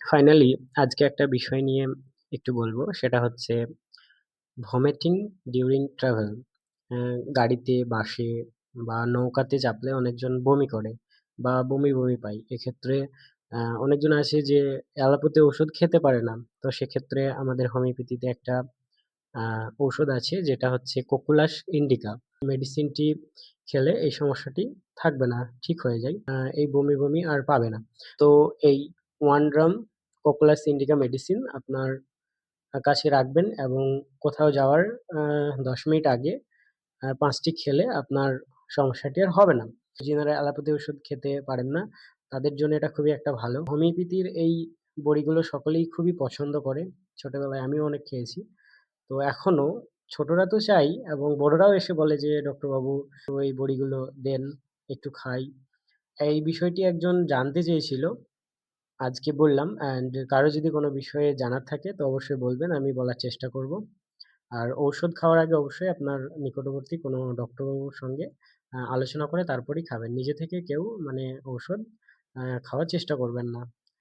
Finally আজকে একটা বিষয় নিয়ে একটু বলব। সেটা হচ্ছে ভমিটিং ডিউরিং ট্রাভেল। গাড়িতে, বাসে বা নৌকাতে চাপলে অনেকজন বমি করে বা বমি, বমি পায়। এক্ষেত্রে অনেকজন আছে যে অ্যালোপ্যাথি ওষুধ খেতে পারে না। তো সেক্ষেত্রে আমাদের হোমিওপ্যাথিতে একটা ঔষধ আছে যেটা হচ্ছে কোকুলাস ইন্ডিকা। মেডিসিনটি খেলে এই সমস্যাটি থাকবে না, ঠিক হয়ে যায়। এই বমি, বমি আর পাবে না। তো এই 1 ড্রাম কোকুলাস ইন্ডিকা মেডিসিন আপনার কাছে রাখবেন এবং কোথাও যাওয়ার দশ মিনিট আগে পাঁচটি খেলে আপনার সমস্যাটি আর হবে না। যিনারা অ্যালোপ্যাথি ওষুধ খেতে পারেন না, তাদের জন্য এটা খুবই একটা ভালো। হোমিওপ্যাথির এই বড়িগুলো সকলেই খুবই পছন্দ করে। ছোটোবেলায় আমিও অনেক খেয়েছি। তো এখনও ছোটরা তো চাই এবং বড়রাও এসে বলে যে, "ডক্টর বাবু এই বড়িগুলো দেন, একটু খাই।" এই বিষয়টি একজন জানতে চেয়েছিল। আজকে বললাম অ্যান্ড কারও যদি কোনো বিষয়ে জানার থাকে তো অবশ্যই বলবেন, আমি বলার চেষ্টা করব। আর ঔষধ খাওয়ার আগে অবশ্যই আপনার নিকটবর্তী কোনো ডক্টরবাবুর সঙ্গে আলোচনা করে তারপরেই খাবেন। নিজে থেকে কেউ মানে ঔষধ খাওয়ার চেষ্টা করবেন না।